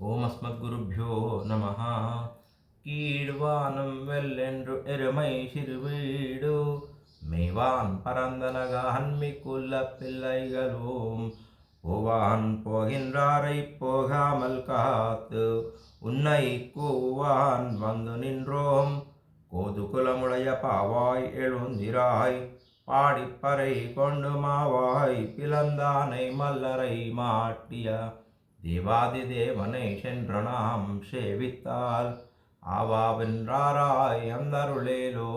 ஓம் அஸ்மத்குருபியோ நம கீழ்வானம் வெல்லென்று எருமை சிறுவீடு. மெய்வான் பரந்தனகான்மி குல்ல பிள்ளைகளோம். போவான் போகின்றாரை போகாமல் காத்து. உன்னை கூவான் வந்து நின்றோம். கோது குலமுடைய பாவாய் எழுந்திராய். பாடிப்பறை கொண்டு மாவாய் பிளந்தானை மல்லரை மாட்டிய. దేవాదిదేవనేషన్ ప్రణాం సేవిత్తాల్. ఆవావిన్రారాయ్ అందరులేలో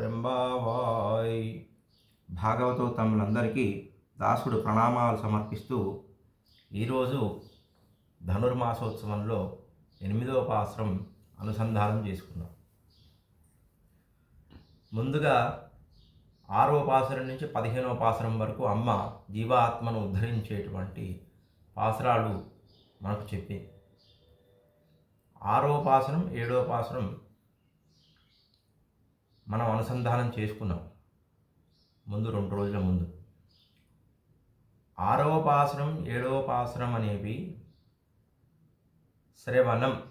రెంబావాయ్ భాగవతోత్తములందరికీ దాసుడు ప్రణామాలు సమర్పిస్తూ ఈరోజు ధనుర్మాసోత్సవంలో ఎనిమిదవ పాశ్రం అనుసంధానం చేసుకున్నాం. ముందుగా ఆరో పాసరం నుంచి పదిహేనవ పాసరం వరకు అమ్మ జీవాత్మను ఉద్ధరించేటువంటి పాసరాలు మనకు చెప్పింది ఆరోపాసనం ఏడోపాసనం మనం అనుసంధానం చేసుకున్నాం. ముందు రెండు రోజుల ముందు. ఆరోపాసనం ఏడోపాసనం అనేవి శ్రవణం.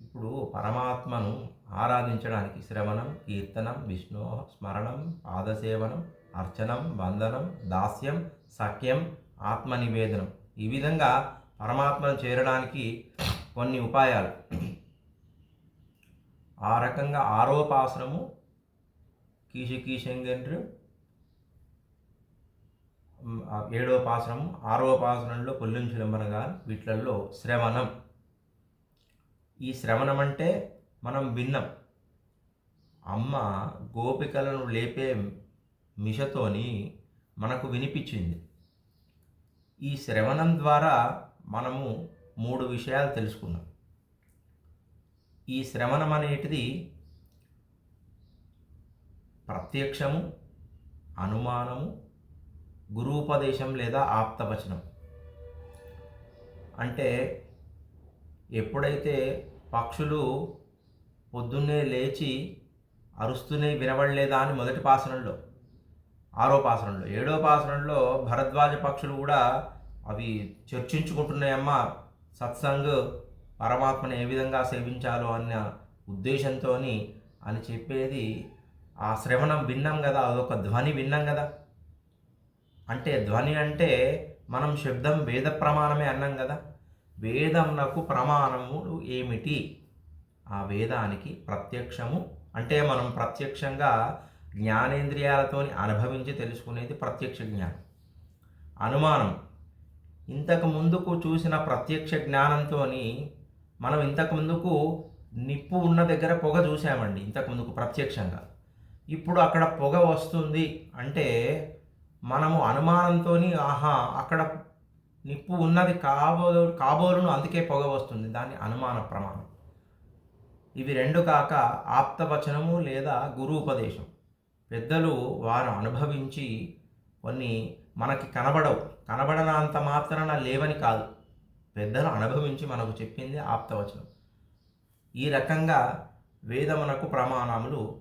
ఇప్పుడు పరమాత్మను ఆరాధించడానికి శ్రవణం కీర్తనం విష్ణు స్మరణం పాదసేవనం అర్చనం వందనం దాస్యం సఖ్యం ఆత్మనివేదనం. ఈ విధంగా పరమాత్మను చేరడానికి కొన్ని ఉపాయాలు. ఆ రకంగా ఆరోపాసనము కీశకీశంగండ్రు ఏడవ పాసనము ఆరోపాసనంలో పొల్లించులంబనగా వీటిలలో శ్రవణం. ఈ శ్రవణం అంటే మనం విన్నాం. అమ్మ గోపికలను లేపే మిషతోని మనకు వినిపించింది. ఈ శ్రవణం ద్వారా మనము మూడు విషయాలు తెలుసుకున్నాం ఈ శ్రవణం అనేటిది ప్రత్యక్షము అనుమానము గురూపదేశం లేదా ఆప్తవచనం. అంటే ఎప్పుడైతే పక్షులు పొద్దున్నే లేచి అరుస్తూనే వినబడలేదా అని మొదటి పాసనంలో ఆరో పాసనంలో ఏడో పాసనంలో భరద్వాజ పక్షులు కూడా అవి చర్చించుకుంటున్నాయమ్మా. సత్సంగ్ పరమాత్మను ఏ విధంగా సేవించాలో అన్న ఉద్దేశంతో అని చెప్పేది ఆ శ్రవణం విన్నాం కదా అదొక ధ్వని విన్నాం కదా. అంటే ధ్వని అంటే మనం శబ్దం వేద ప్రమాణమే అన్నాం కదా. వేదమునకు ప్రమాణములు ఏమిటి? ఆ వేదానికి ప్రత్యక్షము అంటే మనం ప్రత్యక్షంగా జ్ఞానేంద్రియాలతో అనుభవించి తెలుసుకునేది ప్రత్యక్ష జ్ఞానం. అనుమానం ఇంతకు ముందుకు చూసిన ప్రత్యక్ష జ్ఞానంతో మనం ఇంతకు ముందుకు నిప్పు ఉన్న దగ్గర పొగ చూసామండి ఇంతకు ముందుకు ప్రత్యక్షంగా. ఇప్పుడు అక్కడ పొగ వస్తుంది అంటే మనము అనుమానంతో ఆహా అక్కడ నిప్పు ఉన్నది కాబో కాబోలును అందుకే పొగ వస్తుంది దాన్ని అనుమాన ప్రమాణం. ఇవి రెండు కాక ఆప్తవచనము లేదా గురు ఉపదేశం పెద్దలు వారు అనుభవించి కొన్ని మనకి కనబడవు. కనబడనంత మాత్రాన లేవని కాదు. పెద్దలు అనుభవించి మనకు చెప్పింది ఆప్తవచనం. ఈ రకంగా వేదమునకు ప్రమాణములు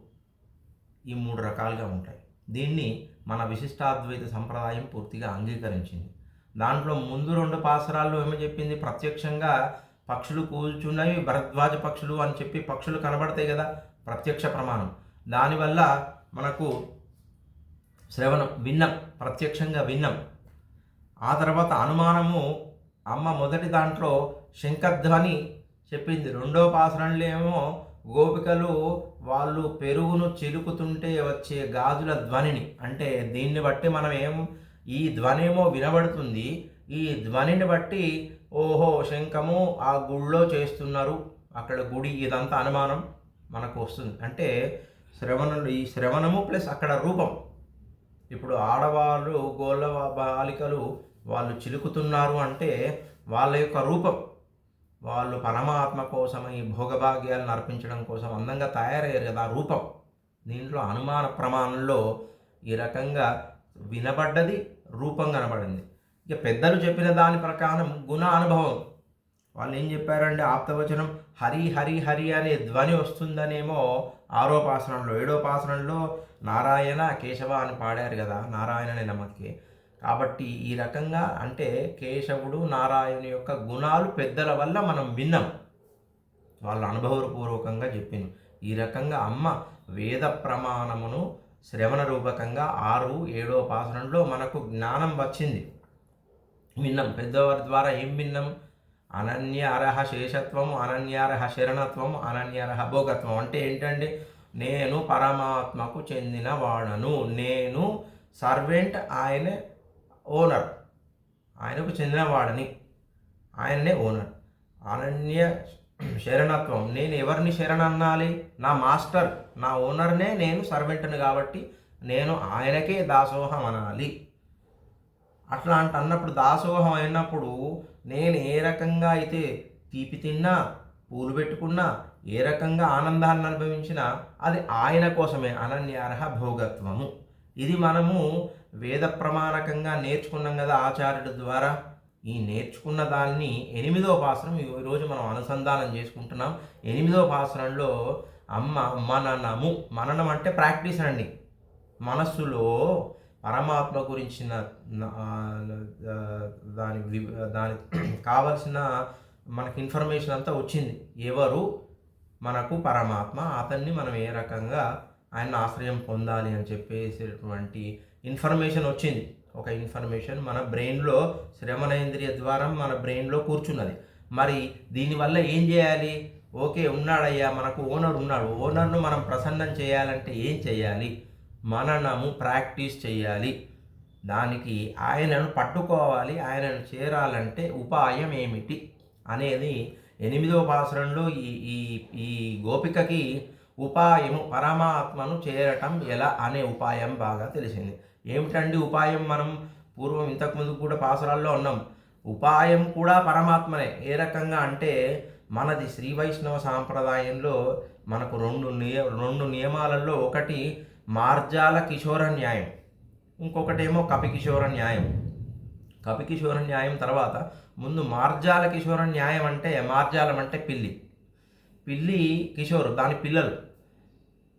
ఈ మూడు రకాలుగా ఉంటాయి. దీన్ని మన విశిష్టాద్వైత సంప్రదాయం పూర్తిగా అంగీకరించింది. దాంట్లో ముందు రెండు పాసరాల్లో ఏమో చెప్పింది? ప్రత్యక్షంగా పక్షులు కూల్చున్నవి భరద్వాజ పక్షులు అని చెప్పి పక్షులు కనబడతాయి కదా ప్రత్యక్ష ప్రమాణం. దానివల్ల మనకు శ్రవణం విన్నం ప్రత్యక్షంగా విన్నం. ఆ తర్వాత అనుమానము అమ్మ మొదటి దాంట్లో శంఖధ్వని చెప్పింది. రెండో పాసరంలో ఏమో గోపికలు వాళ్ళు పెరుగును చిలుకుతుంటే వచ్చే గాజుల ధ్వనిని. అంటే దీన్ని బట్టి మనం ఏం ఈ ధ్వనేమో వినబడుతుంది. ఈ ధ్వనిని బట్టి ఓహో శంఖము ఆ గుళ్ళో చేస్తున్నారు. అక్కడ గుడి ఇదంతా అనుమానం మనకు వస్తుంది. అంటే శ్రవణం ఈ శ్రవణము ప్లస్ అక్కడ రూపం. ఇప్పుడు ఆడవాళ్ళు గోళ్ళ బాలికలు వాళ్ళు చిలుకుతున్నారు అంటే వాళ్ళ యొక్క రూపం. వాళ్ళు పరమాత్మ కోసం ఈ భోగభాగ్యాలను అర్పించడం కోసం అందంగా తయారయ్యారు కదా రూపం. దీంట్లో అనుమాన ప్రమాణంలో ఈ రకంగా వినబడ్డది రూపం కనబడింది. ఇక పెద్దలు చెప్పిన దాని ప్రకారం గుణ అనుభవం. వాళ్ళు ఏం చెప్పారంటే ఆప్తవచనం హరి హరి హరి అనే ధ్వని వస్తుందనేమో ఆరోపాసనంలో ఏడోపాసనంలో నారాయణ కేశవ అని పాడారు కదా నారాయణ నమ్మకి. కాబట్టి ఈ రకంగా అంటే కేశవుడు నారాయణు యొక్క గుణాలు పెద్దల వల్ల మనం విన్నాం. వాళ్ళు అనుభవపూర్వకంగా చెప్పింది ఈ రకంగా అమ్మ వేద ప్రమాణమును శ్రవణ రూపకంగా ఆరు ఏడో పాసనంలో మనకు జ్ఞానం వచ్చింది. విన్నాం. పెద్దవారి ద్వారా ఏం విన్నాం? అనన్యారహ శేషత్వము అనన్యార్హ శరణత్వం అనన్యార్హ భోగత్వం. అంటే ఏంటంటే నేను పరమాత్మకు చెందిన వాడను. నేను సర్వెంట్ ఆయన ఓనర్. ఆయనకు చెందినవాడని ఆయన్నే ఓనర్. అనన్య శరణత్వం. నేను ఎవరిని శరణన్నాలి? నా మాస్టర్ నా ఓనర్నే నేను సర్వెంట్ని కాబట్టి నేను ఆయనకే దాసోహం అనాలి అట్లా అంట అన్నప్పుడు దాసోహం అయినప్పుడు నేను ఏ రకంగా అయితే తీపి తిన్నా పూలు పెట్టుకున్నా ఏ రకంగా ఆనందాన్ని అనుభవించినా అది ఆయన కోసమే. అనన్యార్హ భోగత్వము. ఇది మనము వేద ప్రమాణకంగా నేర్చుకున్నాం కదా ఆచార్యుడి ద్వారా. ఈ నేర్చుకున్న దాన్ని ఎనిమిదో పాసనం ఈరోజు మనం అనుసంధానం చేసుకుంటున్నాం. ఎనిమిదో పాసనంలో అమ్మ మననము మననం అంటే ప్రాక్టీస్ అండి. మనస్సులో పరమాత్మ గురించిన దాని దాని కావలసిన మనకి ఇన్ఫర్మేషన్ అంతా వచ్చింది. ఎవరు? మనకు పరమాత్మ. అతన్ని మనం ఏ రకంగా ఆయన ఆశ్రయం పొందాలి అని చెప్పేసేటువంటి ఇన్ఫర్మేషన్ వచ్చింది. ఒక ఇన్ఫర్మేషన్ మన బ్రెయిన్లో శ్రవణేంద్రియ ద్వారా మన బ్రెయిన్లో కూర్చున్నది. మరి దీనివల్ల ఏం చేయాలి? ఓకే ఉన్నాడయ్యా మనకు ఓనర్ ఉన్నాడు. ఓనర్ను మనం ప్రసన్నం చేయాలంటే ఏం చేయాలి? మననము ప్రాక్టీస్ చేయాలి. దానికి ఆయనను పట్టుకోవాలి ఆయనను చేరాలంటే ఉపాయం ఏమిటి? అనేది ఎనిమిదవ పాసరంలో ఈ ఈ ఈ గోపికకి ఉపాయము పరమాత్మను చేరటం ఎలా అనే ఉపాయం బాగా తెలిసింది. ఏమిటండి ఉపాయం మనం? పూర్వం ఇంతకుముందు కూడా పాసరాల్లో ఉన్నాం. ఉపాయం కూడా పరమాత్మనే. ఏ రకంగా అంటే మనది శ్రీ వైష్ణవ సాంప్రదాయంలో మనకు రెండు నియ రెండు నియమాలలో ఒకటి మార్జాల కిషోర న్యాయం. ఇంకొకటేమో కపికిషోర న్యాయం. కపికిషోర న్యాయం తర్వాత ముందు మార్జాల కిషోర న్యాయం అంటే మార్జాలం అంటే పిల్లి. పిల్లి కిషోర్ దాని పిల్లలు.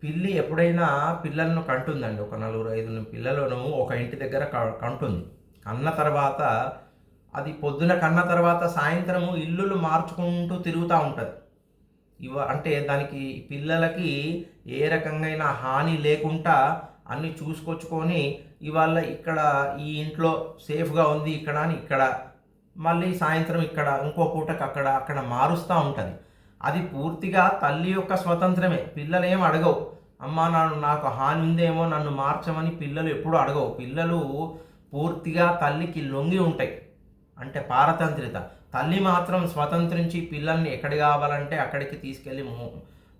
పిల్లి ఎప్పుడైనా పిల్లలను కంటుందండి. ఒక నలుగురు ఐదు పిల్లలను ఒక ఇంటి దగ్గర కంటుంది. కన్న తర్వాత అది పొద్దున కన్న తర్వాత సాయంత్రము ఇల్లులు మార్చుకుంటూ తిరుగుతూ ఉంటుంది. ఇవ అంటే దానికి పిల్లలకి ఏ రకంగా హాని లేకుండా అన్ని చూసుకొచ్చుకొని ఇవాళ ఇక్కడ ఈ ఇంట్లో సేఫ్గా ఉంది ఇక్కడ అని ఇక్కడ మళ్ళీ సాయంత్రం ఇక్కడ ఇంకో పూటకు అక్కడ అక్కడ మారుస్తూ ఉంటుంది. అది పూర్తిగా తల్లి యొక్క స్వతంత్రమే. పిల్లలు ఏం అడగవు. అమ్మా నన్ను నాకు హాని ఉందేమో నన్ను మార్చమని పిల్లలు ఎప్పుడు అడగవు. పిల్లలు పూర్తిగా తల్లికి లొంగి ఉంటాయి. అంటే పారతంత్రిత. తల్లి మాత్రం స్వతంత్రించి పిల్లల్ని ఎక్కడికి కావాలంటే అక్కడికి తీసుకెళ్ళి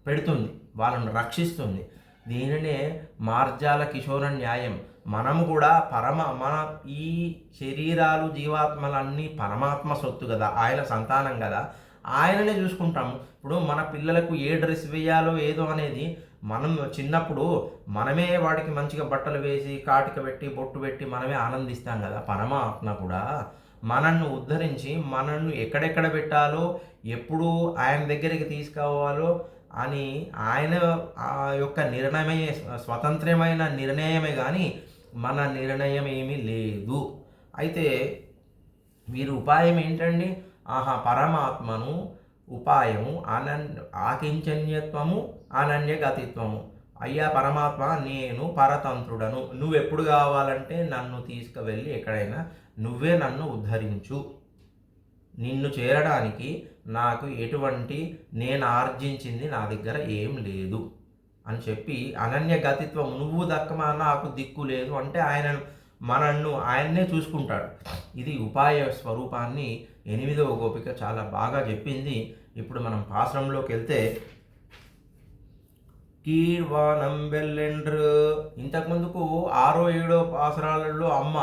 పెడుతుంది. వాళ్ళను రక్షిస్తుంది. దీనినే మార్జాల కిషోర న్యాయం. మనం కూడా పరమ మన ఈ శరీరాలు జీవాత్మలన్నీ పరమాత్మ సొత్తు కదా. ఆయన సంతానం కదా. ఆయననే చూసుకుంటాము. ఇప్పుడు మన పిల్లలకు ఏ డ్రెస్ వేయాలో ఏదో అనేది మనం చిన్నప్పుడు మనమే వాడికి మంచిగా బట్టలు వేసి కాటిక పెట్టి బొట్టు పెట్టి మనమే ఆనందిస్తాం కదా. పరమాత్మ కూడా మనల్ని ఉద్ధరించి మనల్ని ఎక్కడెక్కడ పెట్టాలో ఎప్పుడు ఆయన దగ్గరికి తీసుకోవాలో అని ఆయన ఆ యొక్క నిర్ణయమే స్వతంత్రమైన నిర్ణయమే కానీ మన నిర్ణయం ఏమీ లేదు. అయితే వీరి ఉపాయం ఏంటండి? ఆహా పరమాత్మను ఉపాయము ఆనంద ఆకించన్యత్వము అనన్యగతిత్వము. అయ్యా పరమాత్మ నేను పరతంత్రుడను. నువ్వు ఎప్పుడు కావాలంటే నన్ను తీసుకువెళ్ళి ఎక్కడైనా నువ్వే నన్ను ఉద్ధరించు. నిన్ను చేరడానికి నాకు ఎటువంటి నేను ఆర్జించింది నా దగ్గర ఏం లేదు అని చెప్పి అనన్య గతిత్వం నువ్వు దక్కమా? నాకు దిక్కు లేదు అంటే ఆయన మనన్ను ఆయన్నే చూసుకుంటాడు. ఇది ఉపాయ స్వరూపాన్ని ఎనిమిదవ గోపిక చాలా బాగా చెప్పింది. ఇప్పుడు మనం పాశ్రంలోకి వెళ్తే కీర్వానం వెల్లెండ్రు ఇంతకుముందుకు ఆరో ఏడో పాసరాలలో అమ్మ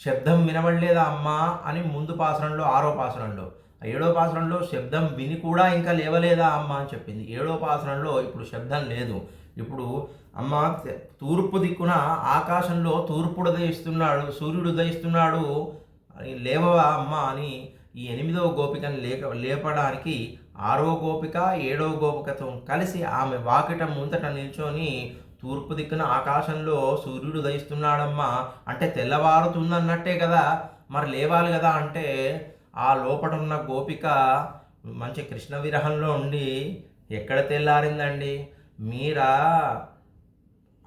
శబ్దం వినబడలేదా అమ్మ అని ముందు పాసరంలో ఆరో పాసరంలో. ఏడో పాసరంలో శబ్దం విని కూడా ఇంకా లేవలేదా అమ్మ అని చెప్పింది. ఏడో పాసరంలో ఇప్పుడు శబ్దం లేదు. ఇప్పుడు అమ్మ తూర్పు దిక్కున ఆకాశంలో తూర్పుడు ఉదయిస్తున్నాడు సూర్యుడు ఉదయిస్తున్నాడు లేవవా అమ్మ అని ఈ ఎనిమిదవ గోపికను లేక లేపడానికి ఆరో గోపిక ఏడవ గోపికతో కలిసి ఆమె వాకిట ముందట నిల్చొని తూర్పు దిక్కున ఆకాశంలో సూర్యుడు ఉదయిస్తున్నాడమ్మా. అంటే తెల్లవారుతుందన్నట్టే కదా. మరి లేవాలి కదా అంటే ఆ లోపట ఉన్న గోపిక మంచి కృష్ణ విరహంలో ఉండి ఎక్కడ తెల్లారిందండి? మీరా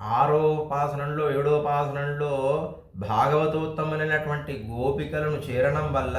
ఆరోపాసనంలో ఏడోపాసనంలో ఏడో భాగవతోత్తమైనటువంటి గోపికలను చేరడం వల్ల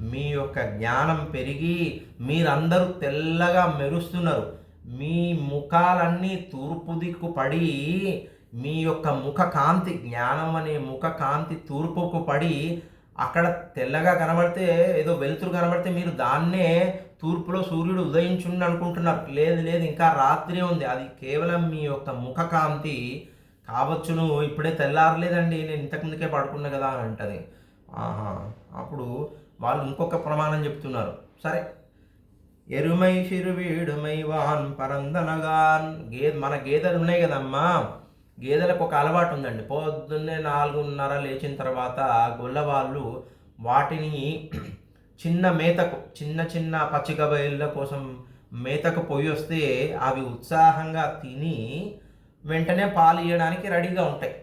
మీ యొక్క జ్ఞానం పెరిగి మీరందరూ తెల్లగా మెరుస్తున్నారు. మీ ముఖాలన్నీ తూర్పు దిక్కు పడి మీ యొక్క ముఖ కాంతి జ్ఞానం అనే ముఖ కాంతి తూర్పుకు పడి అక్కడ తెల్లగా కనబడితే ఏదో వెలుతురు కనబడితే మీరు దాన్నే తూర్పులో సూర్యుడు ఉదయించుండి అనుకుంటున్నారు. లేదు లేదు ఇంకా రాత్రి ఉంది. అది కేవలం మీ యొక్క ముఖ కాంతి కావచ్చును. ఇప్పుడే తెల్లారలేదండి. నేను ఇంతకుముందుకే పడుకున్నా కదా అని అంటది. ఆహా. అప్పుడు వాళ్ళు ఇంకొక ప్రమాణం చెప్తున్నారు. సరే. ఎరుమై శిరువీడుమై వాన్ పరందనగాన్. గే మన గేదెలు ఉన్నాయి కదమ్మా. గేదెలకు ఒక అలవాటు ఉందండి. పొద్దున్నే నాలుగున్నర లేచిన తర్వాత గొల్లవాళ్ళు వాటిని చిన్న మేతకు చిన్న చిన్న పచ్చిక బయళ్ళ కోసం మేతకు పోయి వస్తే అవి ఉత్సాహంగా తిని వెంటనే పాలు ఇవ్వడానికి రెడీగా ఉంటాయి.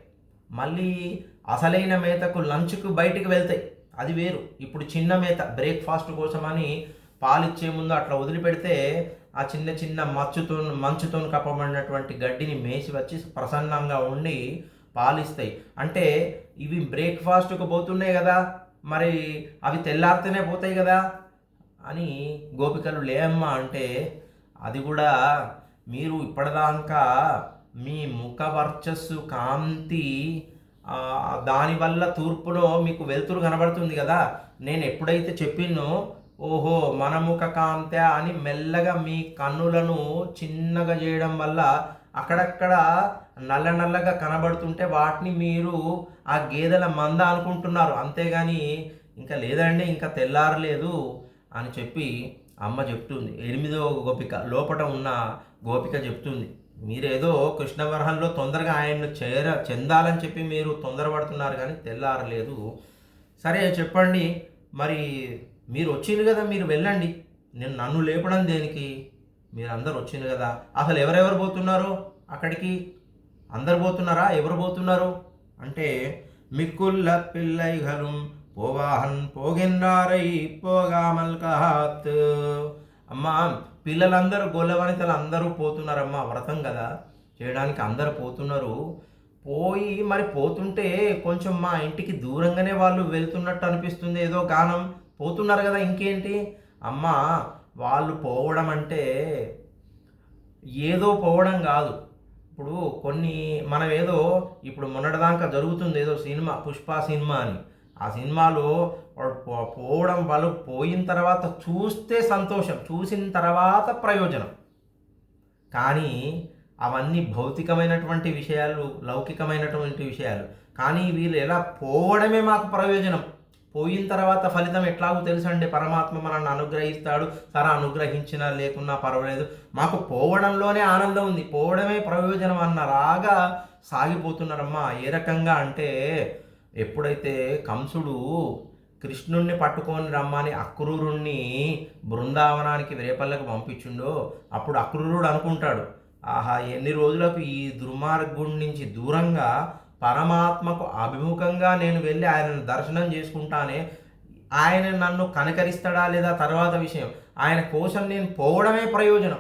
మళ్ళీ అసలైన మేతకు లంచ్కు బయటికి వెళ్తాయి. అది వేరు. ఇప్పుడు చిన్న మేత బ్రేక్ఫాస్ట్ కోసమని పాలు ఇచ్చే ముందు అట్లా వదిలిపెడితే ఆ చిన్న చిన్న మచ్చుతో మంచుతో కప్పబడినటువంటి గడ్డిని మేసి వచ్చి ప్రసన్నంగా ఉండి పాలిస్తాయి. అంటే ఇవి బ్రేక్ఫాస్ట్కు పోతున్నాయి కదా మరి అవి తెల్లారితేనే పోతాయి కదా అని గోపికలు లేమ్మా అంటే అది కూడా మీరు ఇప్పటిదాకా మీ ముఖ వర్చస్సు కాంతి దానివల్ల తూర్పులో మీకు వెలుతురు కనబడుతుంది కదా. నేను ఎప్పుడైతే చెప్పినో ఓహో మనముఖ కాంత అని మెల్లగా మీ కన్నులను చిన్నగా చేయడం వల్ల అక్కడక్కడ నల్ల నల్లగా కనబడుతుంటే వాటిని మీరు ఆ గేదెల మంద అనుకుంటున్నారు. అంతేగాని ఇంకా లేదండి ఇంకా తెల్లారలేదు అని చెప్పి అమ్మ చెప్తుంది. ఎనిమిదో గోపిక లోపట ఉన్న గోపిక చెప్తుంది. మీరేదో కృష్ణవరహంలో తొందరగా ఆయన్ను చేర చెందాలని చెప్పి మీరు తొందరపడుతున్నారు కానీ తెల్లారలేదు. సరే చెప్పండి. మరి మీరు వచ్చింది కదా మీరు వెళ్ళండి. నేను నన్ను లేపడం దేనికి? మీరు అందరు వచ్చింది కదా. అసలు ఎవరెవరు పోతున్నారు అక్కడికి? అందరు పోతున్నారా? ఎవరు పోతున్నారు? అంటే మిక్కుల్ల పిల్లైగలం పోవాహన్ పోగిన్నారై పోగామల్ కహాత్ అమ్మా పిల్లలందరూ గొల్లవనితలు అందరూ పోతున్నారమ్మా వ్రతం కదా? చేయడానికి అందరూ పోతున్నారు. పోయి మరి పోతుంటే కొంచెం మా ఇంటికి దూరంగానే వాళ్ళు వెళ్తున్నట్టు అనిపిస్తుంది ఏదో గానం. పోతున్నారు కదా ఇంకేంటి? అమ్మా వాళ్ళు పోవడం అంటే ఏదో పోవడం కాదు. ఇప్పుడు కొన్ని మనం ఏదో ఇప్పుడు మొన్నటిదాకా జరుగుతుంది ఏదో సినిమా పుష్ప సినిమా అని. ఆ సినిమాలో వాడు పో- పోవడం వాళ్ళు పోయిన తర్వాత చూస్తే సంతోషం చూసిన తర్వాత ప్రయోజనం. కానీ అవన్నీ భౌతికమైనటువంటి విషయాలు లౌకికమైనటువంటి విషయాలు. కానీ వీళ్ళు ఎలా పోవడమే మాకు ప్రయోజనం. పోయిన తర్వాత ఫలితం ఎట్లాగో తెలుసండి. పరమాత్మ మనల్ని అనుగ్రహిస్తాడు. సరే అనుగ్రహించినా లేకున్నా పర్వాలేదు. మాకు పోవడంలోనే ఆనందం ఉంది. పోవడమే ప్రయోజనం అన్న రాగా సాగిపోతున్నారమ్మా. ఏ రకంగా అంటే ఎప్పుడైతే కంసుడు కృష్ణుణ్ణి పట్టుకొని రమ్మని అక్రూరుణ్ణి బృందావనానికి రేపల్లకి పంపించుండో అప్పుడు అక్రూరుడు అనుకుంటాడు ఆహా ఎన్ని రోజులకు ఈ దుర్మార్గుడి నుంచి దూరంగా పరమాత్మకు అభిముఖంగా నేను వెళ్ళి ఆయనను దర్శనం చేసుకుంటానే ఆయన నన్ను కనకరిస్తాడా లేదా తర్వాత విషయం. ఆయన కోసం నేను పోవడమే ప్రయోజనం.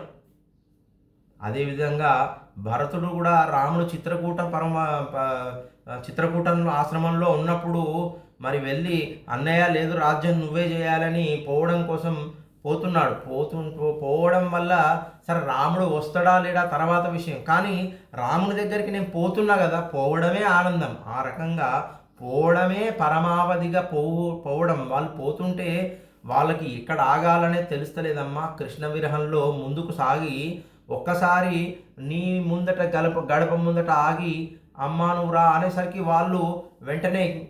అదేవిధంగా భరతుడు కూడా రాముడు చిత్రకూట పరమ ప- చిత్రకూటం ఆశ్రమంలో ఉన్నప్పుడు మరి వెళ్ళి అన్నయ్య లేదు రాజ్యం నువ్వే చేయాలని పోవడం కోసం పోతున్నాడు. పోతు పో- పోవడం వల్ల సరే రాముడు వస్తాడా లేడా? తర్వాత విషయం. కానీ రాముడి దగ్గరికి నేను పోతున్నా కదా పోవడమే ఆనందం. ఆ రకంగా పోవడమే పరమావధిగా పోవు పోవడం. వాళ్ళు పోతుంటే వాళ్ళకి ఇక్కడ ఆగాలనే తెలుస్తలేదమ్మా. కృష్ణ విరహంలో ముందుకు సాగి ఒక్కసారి నీ ముందట గడప గడప ముందట ఆగి అమ్మా నువ్వు రా అనేసరికి వాళ్ళు వెంటనే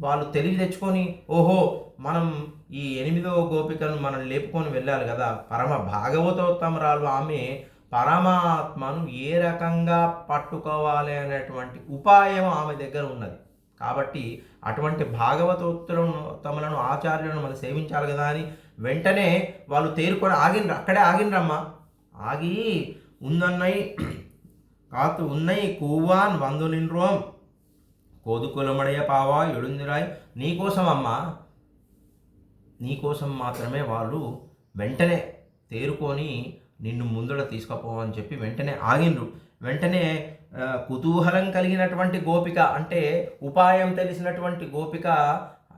వాళ్ళు తెలివి తెచ్చుకొని ఓహో మనం ఈ ఎనిమిదో గోపికను మనం లేపుకొని వెళ్ళాలి కదా పరమ భాగవతోత్తమరాలు ఆమె పరమాత్మను ఏ రకంగా పట్టుకోవాలి అనేటువంటి ఉపాయం ఆమె దగ్గర ఉన్నది. కాబట్టి అటువంటి భాగవతోత్తములను ఆచార్యులను మనం సేవించాలి కదా అని వెంటనే వాళ్ళు తేరుకొని ఆగినరు అక్కడే ఆగినరమ్మా ఆగి ఉందన్నై కాతు ఉన్నై కూవాన్ వందు నిన్రోం కోదుకులమడయ పావా ఎడుందిరాయ్. నీకోసం అమ్మా నీకోసం మాత్రమే వాళ్ళు వెంటనే తేరుకొని నిన్ను ముందర తీసుకుపోవని చెప్పి వెంటనే ఆగిండ్రు. వెంటనే కుతూహలం కలిగినటువంటి గోపిక అంటే ఉపాయం తెలిసినటువంటి గోపిక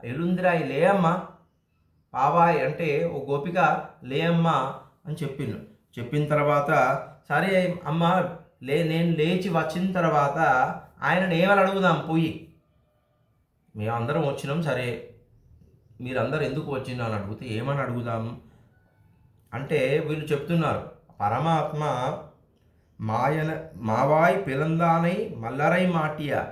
ఎలుందిరాయి లేయమ్మా. పావాయ్ అంటే ఓ గోపిక లేయమ్మా అని చెప్పిండు. చెప్పిన తర్వాత సరే అమ్మ లే నేను లేచి వచ్చిన తర్వాత ఆయనను ఏమని అడుగుదాం? పోయి. మేమందరం వచ్చినాం సరే. మీరందరూ ఎందుకు వచ్చిందో అని అడిగితే ఏమని అడుగుదాం? అంటే వీళ్ళు చెప్తున్నారు పరమాత్మ మాయన మావాయ్ పిలందానై మల్లరై మాటియ.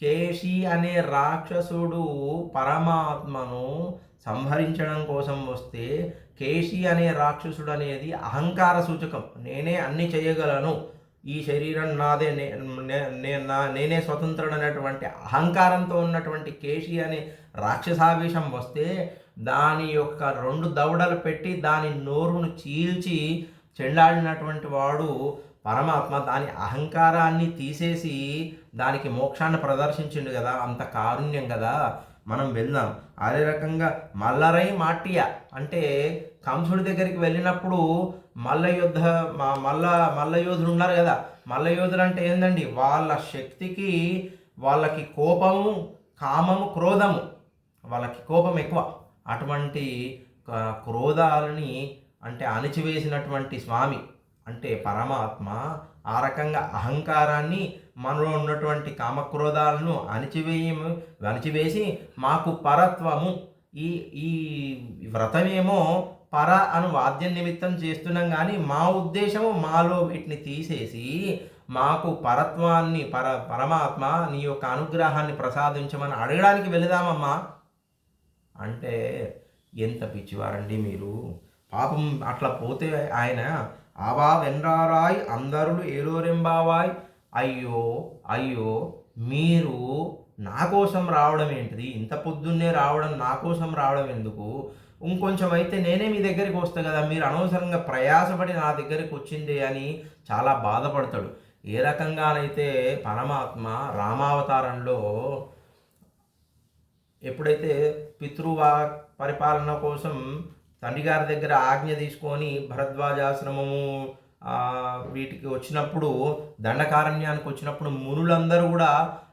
కేశి అనే రాక్షసుడు పరమాత్మను సంహరించడం కోసం వస్తే కేశి అనే రాక్షసుడు అనేది అహంకార సూచకం. నేనే అన్ని చేయగలను. ఈ శరీరం నాదే నే- నే- నా- నేనే స్వతంత్రుడనేటువంటి అహంకారంతో ఉన్నటువంటి కేశి అనే రాక్షసావేశం వస్తే దాని యొక్క రెండు దవడలు పెట్టి దాని నోరును చీల్చి చెండాడినటువంటి వాడు పరమాత్మ దాని అహంకారాన్ని తీసేసి దానికి మోక్షాన్ని ప్రదర్శించిండు కదా. అంత కారుణ్యం కదా. మనం వెళ్దాం. అదే రకంగా మల్లరై మాటియ అంటే కంసుడి దగ్గరికి వెళ్ళినప్పుడు మల్ల యుద్ధ మా మల్ల మల్ల యోధులు ఉన్నారు కదా. మల్ల యోధులు అంటే ఏందండి? వాళ్ళ శక్తికి వాళ్ళకి కోపము కామము క్రోధము. వాళ్ళకి కోపం ఎక్కువ. అటువంటి క్రోధాలని అంటే అణిచివేసినటువంటి స్వామి అంటే పరమాత్మ ఆ రకంగా అహంకారాన్ని మనలో ఉన్నటువంటి కామక్రోధాలను అణిచివేయ అణిచివేసి మాకు పరత్వము. ఈ ఈ వ్రతమేమో పర అను వాద్యం నిమిత్తం చేస్తున్నాం కానీ మా ఉద్దేశము మాలో వీటిని తీసేసి మాకు పరత్వాన్ని పర పరమాత్మ నీ యొక్క అనుగ్రహాన్ని ప్రసాదించమని అడగడానికి వెళదామమ్మా. అంటే ఎంత పిచ్చివారండి మీరు. పాపం అట్లా పోతే ఆయన ఆవా వెన్రారాయ్ అందరులు ఏలోరెంబావాయ్. అయ్యో అయ్యో మీరు నా కోసం రావడం ఏంటిది? ఇంత పొద్దున్నే రావడం నా కోసం రావడం ఎందుకు? ఇంకొంచెం అయితే నేనే మీ దగ్గరికి వస్తా కదా మీరు అనవసరంగా ప్రయాసపడి నా దగ్గరికి వచ్చింది అని చాలా బాధపడతాడు. ఏ రకంగానైతే పరమాత్మ రామావతారంలో ఎప్పుడైతే పితృవా పరిపాలన కోసం తండ్రి గారి దగ్గర ఆజ్ఞ తీసుకొని భరద్వాజాశ్రమము వీటికి వచ్చినప్పుడు దండకారణ్యానికి వచ్చినప్పుడు మునులందరూ కూడా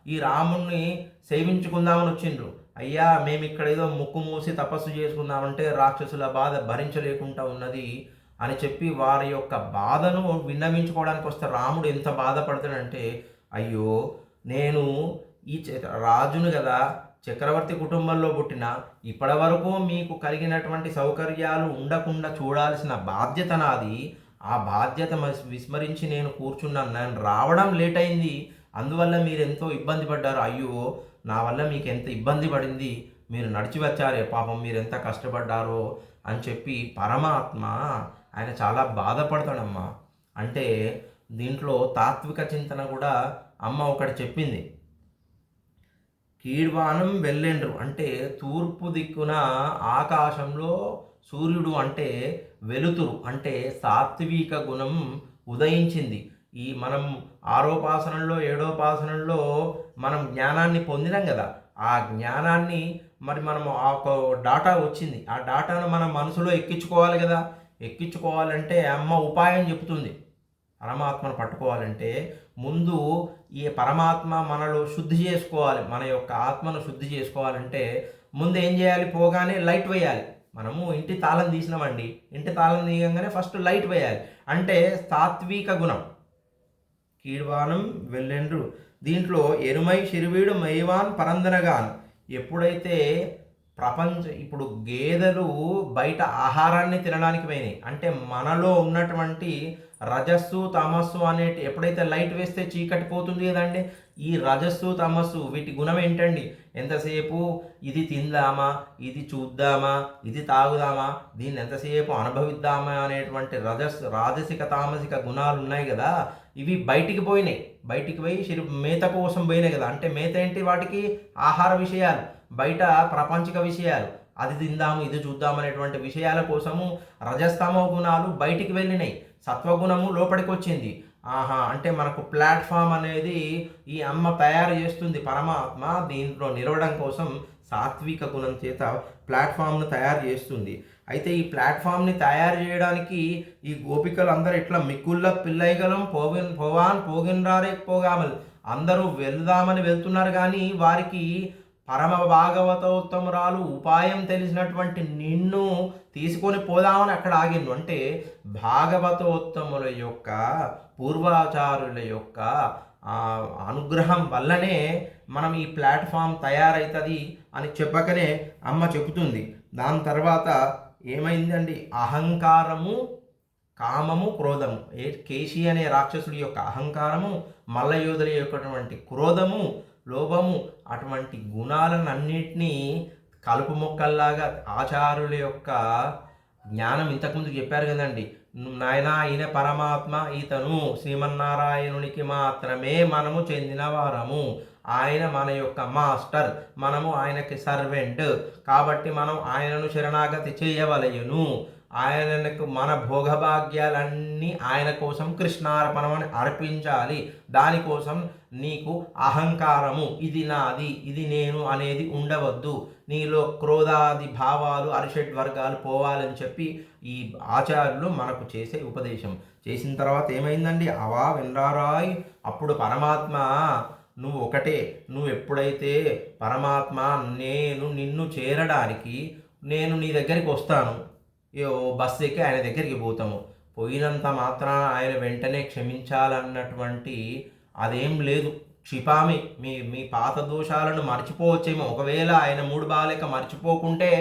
ఈ రాముణ్ణి సేవించుకుందామని వచ్చిండ్రు. అయ్యా మేము ఇక్కడ ఏదో ముక్కు మూసి తపస్సు చేసుకుందామంటే రాక్షసుల బాధ భరించలేకుండా ఉన్నది అని చెప్పి వారి యొక్క బాధను విన్నవించుకోవడానికి వస్తే రాముడు ఎంత బాధపడతాడంటే అయ్యో నేను ఈ చ- రాజును కదా చక్రవర్తి కుటుంబంలో పుట్టిన ఇప్పటి వరకు మీకు కలిగినటువంటి సౌకర్యాలు ఉండకుండా చూడాల్సిన బాధ్యత నాది. ఆ బాధ్యత విస్మరించి నేను కూర్చున్నాను. నేను రావడం లేట్ అయింది. అందువల్ల మీరు ఎంతో ఇబ్బంది పడ్డారు. అయ్యో నా వల్ల మీకు ఎంత ఇబ్బంది పడింది. మీరు నడిచి వచ్చారే పాపం మీరు ఎంత కష్టపడ్డారో అని చెప్పి పరమాత్మ ఆయన చాలా బాధపడతాడమ్మా. అంటే దీంట్లో తాత్విక చింతన కూడా అమ్మ ఒకటి చెప్పింది. కీడ్వానం వెళ్ళిండ్రు. అంటే తూర్పు దిక్కున ఆకాశంలో సూర్యుడు అంటే వెలుతురు. అంటే సాత్విక గుణం ఉదయించింది. ఈ మనం ఆరోపాసనంలో ఏడోపాసనంలో మనం జ్ఞానాన్ని పొందినాం కదా. ఆ జ్ఞానాన్ని మరి మనం ఆ ఒక డాటా వచ్చింది. ఆ డాటాను మనం మనసులో ఎక్కించుకోవాలి కదా. ఎక్కించుకోవాలంటే అమ్మ ఉపాయం చెప్తుంది పరమాత్మను పట్టుకోవాలంటే ముందు ఈ పరమాత్మ మనలో శుద్ధి చేసుకోవాలి. మన యొక్క ఆత్మను శుద్ధి చేసుకోవాలంటే ముందు ఏం చేయాలి? పోగానే లైట్ వేయాలి. మనము ఇంటి తాళం తీసినామండి. ఇంటి తాళం తీయగానే ఫస్ట్ లైట్ వేయాలి. అంటే సాత్విక గుణం. కీడ్వానం వెళ్ళెండ్రు. దీంట్లో ఎరుమై శిరువీడు మైవాన్ పరందనగాన్. ఎప్పుడైతే ప్రపంచ ఇప్పుడు గేదెలు బయట ఆహారాన్ని తినడానికి పోయినాయి. అంటే మనలో ఉన్నటువంటి రజస్సు తమస్సు అనేటి ఎప్పుడైతే లైట్ వేస్తే చీకటి పోతుంది కదండి? ఈ రజస్సు తమస్సు వీటి గుణం ఏంటండి? ఎంతసేపు ఇది తిందామా? ఇది చూద్దామా? ఇది తాగుదామా? దీన్ని ఎంతసేపు అనుభవిద్దామా అనేటువంటి రజస్ రాజసిక తామసిక గుణాలు ఉన్నాయి కదా? ఇవి బయటికి పోయినాయి. బయటికి పోయి శరి మేత కోసం పోయినాయి కదా. అంటే మేత ఏంటి? వాటికి ఆహార విషయాలు బయట ప్రాపంచిక విషయాలు. అది తిందాము ఇది చూద్దాం అనేటువంటి విషయాల కోసము రజస్తమ గుణాలు బయటికి వెళ్ళినాయి. సత్వగుణము లోపలికి వచ్చింది. ఆహా అంటే మనకు ప్లాట్ఫామ్ అనేది ఈ అమ్మ తయారు చేస్తుంది పరమాత్మ దీంట్లో నిలవడం కోసం సాత్విక గుణం చేత ప్లాట్ఫామ్ను తయారు చేస్తుంది. అయితే ఈ ప్లాట్ఫామ్ని తయారు చేయడానికి ఈ గోపికలు అందరూ ఇట్లా మిక్కుళ్ళ పిల్లైగలం? పోగిన్ పోవాన్ పోగిన్రారే పోగామల్. అందరూ వెళ్దామని వెళ్తున్నారు కానీ వారికి పరమ భాగవతోత్తమురాలు ఉపాయం తెలిసినటువంటి నిన్ను తీసుకొని పోదామని అక్కడ ఆగిండు. అంటే భాగవతోత్తముల యొక్క పూర్వాచారుల యొక్క అనుగ్రహం వల్లనే మనం ఈ ప్లాట్ఫామ్ తయారవుతుంది అని చెప్పకనే అమ్మ చెబుతుంది. దాని తర్వాత ఏమైందండి? అహంకారము కామము క్రోధము. ఏ కేశి అనే రాక్షసుడి యొక్క అహంకారము మల్లయోధుల యొక్కటువంటి క్రోధము లోభము అటువంటి గుణాలన్నింటినీ కలుపు మొక్కల్లాగా ఆచారుల యొక్క జ్ఞానం ఇంతకుముందు చెప్పారు కదండి. నాయన ఈయన పరమాత్మ ఈతను శ్రీమన్నారాయణునికి మాత్రమే మనము చెందిన వారము. ఆయన మన యొక్క మాస్టర్. మనము ఆయనకి సర్వెంట్. కాబట్టి మనం ఆయనను శరణాగతి చేయవలయును ఆయనకు మన భోగభాగ్యాలన్నీ ఆయన కోసం కృష్ణార్పణమని అర్పించాలి. దానికోసం నీకు అహంకారము. ఇది నాది ఇది నేను అనేది ఉండవద్దు. నీలో క్రోధాది భావాలు అరిషడ్ వర్గాలు పోవాలని చెప్పి ఈ ఆచార్యులు మనకు చేసే ఉపదేశం. చేసిన తర్వాత ఏమైందండి? అవా వినరారాయ్ అప్పుడు పరమాత్మ నువ్వు ఒకటే నువ్వు ఎప్పుడైతే పరమాత్మ నేను నిన్ను చేరడానికి నేను నీ దగ్గరికి వస్తాను ఏ బస్సు ఎక్కి ఆయన దగ్గరికి పోతాము. పోయినంత మాత్రాన ఆయన వెంటనే క్షమించాలన్నటువంటి అదేం లేదు. క్షిపామి మీ మీ పాత దోషాలను మర్చిపోవచ్చేమో. ఒకవేళ ఆయన మూడు బాలేక మర్చిపోకుంటే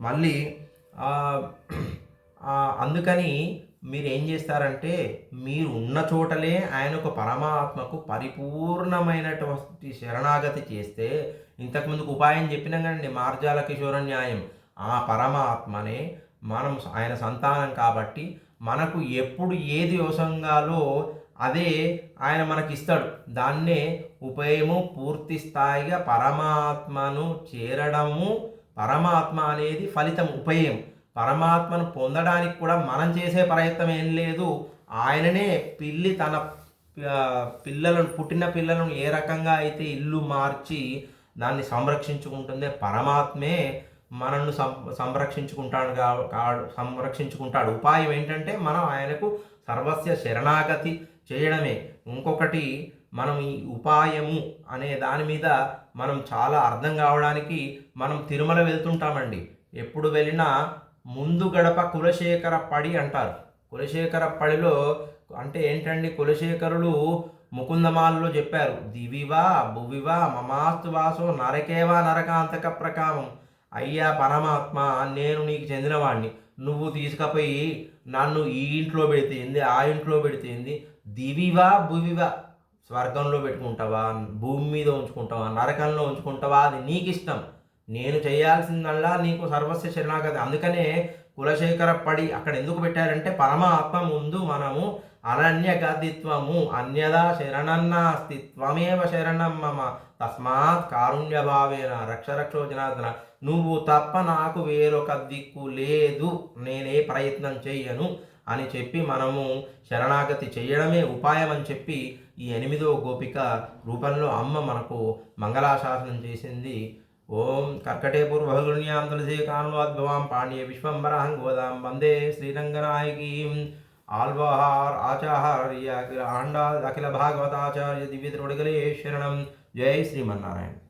మళ్ళీ అందుకని మీరు ఏం చేస్తారంటే మీరు ఉన్న చోటలే ఆయన ఒక పరమాత్మకు పరిపూర్ణమైనటువంటి శరణాగతి చేస్తే ఇంతకుముందుకు ఉపాయం చెప్పినాం కదండి మార్జాల కిషోర న్యాయం ఆ పరమాత్మనే మనం ఆయన సంతానం కాబట్టి మనకు ఎప్పుడు ఏది వసంగాలో అదే ఆయన మనకి ఇస్తాడు దాన్నే ఉపయము పూర్తి స్థాయిగా పరమాత్మను చేరడము పరమాత్మ అనేది ఫలితం ఉపయం పరమాత్మను పొందడానికి కూడా మనం చేసే ప్రయత్నం ఏం లేదు. ఆయననే పిల్లి తన పిల్లలను పుట్టిన పిల్లలను ఏ రకంగా అయితే ఇల్లు మార్చి దాన్ని సంరక్షించుకుంటుందే పరమాత్మే మనల్ని సం సంరక్షించుకుంటాడు కా- కాడు సంరక్షించుకుంటాడు. ఉపాయం ఏంటంటే మనం ఆయనకు సర్వస్య శరణాగతి చేయడమే. ఇంకొకటి మనం ఈ ఉపాయము అనే దాని మీద మనం చాలా అర్థం కావడానికి మనం తిరుమల వెళ్తుంటామండి. ఎప్పుడు వెళ్ళినా ముందు గడప కులశేఖర పడి అంటారు. కులశేఖర పడిలో అంటే ఏంటండి? కులశేఖరులు ముకుందమాలలో చెప్పారు దివివా భువివా మమాస్తు వాసో నరకేవా నరకాంతక ప్రకామం. అయ్యా పరమాత్మ నేను నీకు చెందినవాడిని నువ్వు తీసుకుపోయి నన్ను ఈ ఇంట్లో పెడితేంది ఆ ఇంట్లో పెడితేంది దివివా భువివా స్వర్గంలో పెట్టుకుంటావా? భూమి మీద ఉంచుకుంటావా? నరకంలో ఉంచుకుంటావా? అది నీకు ఇష్టం నేను చేయాల్సిందల్లా నీకు సర్వస్వ శరణాగతి. అందుకనే కులశేఖర పడి అక్కడ ఎందుకు పెట్టారంటే పరమాత్మ ముందు మనము అనన్యగతిత్వము అన్యదా శరణన్నాస్తి త్వమేవ శరణం మమ. తస్మాత్ కారుణ్య భావేన రక్ష జనార్దన నువ్వు తప్ప నాకు వేరొక దిక్కు లేదు నేనే ప్రయత్నం చెయ్యను అని చెప్పి మనము శరణాగతి చేయడమే ఉపాయం అని చెప్పి ఈ ఎనిమిదో గోపిక రూపంలో అమ్మ మనకు మంగళాశాసనం చేసింది. ओम कर्कटे पूर्वगुण्यां तुलसी कान्वाद्भवां पाणिये विश्वम्बराहं गोदां वंदे श्रीरङ्गनायकीम् आल्वाहार आचार्य अखिल भागवताचार्य दिव्यत्रोडगले शरणं। जय श्रीमन्नारायण।